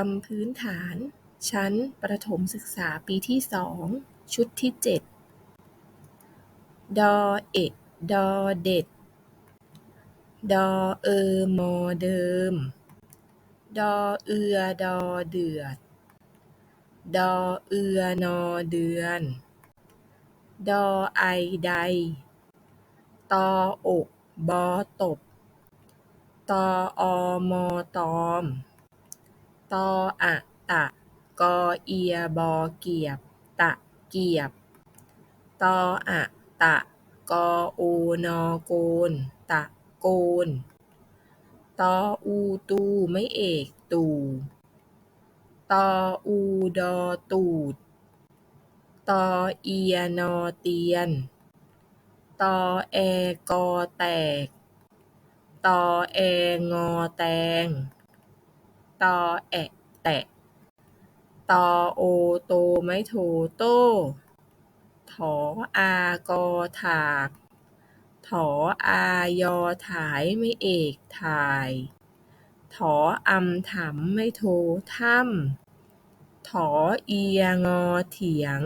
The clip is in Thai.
คำพื้นฐาน ชั้นประถมศึกษาปีที่สอง ชุดที่เจ็ด ดอเอะ ดอเด็ด ดอเออ มอเดิม ดอเอือ ดอเดือด ดอเอือ นอเดือน ดอไอใดตออก บอตบ ตออ มอตอม ตออะตะกอเอียบอเกียบ ตะเกียบ ตออะตะกอโอนอโกน ตะโกน ตออูตูไม่เอกตู่ ตออูดอตูด ตอเอียนอเตียน ตอแอกอแตก ตอแองอแตง ตอแอะแตะตอโอโตไม่โทโต้ ถออากอถาก ถออายอถายไม่เอกถ่าย ถออำถำไม่โทถ้ำ ถอเอียงอเถียง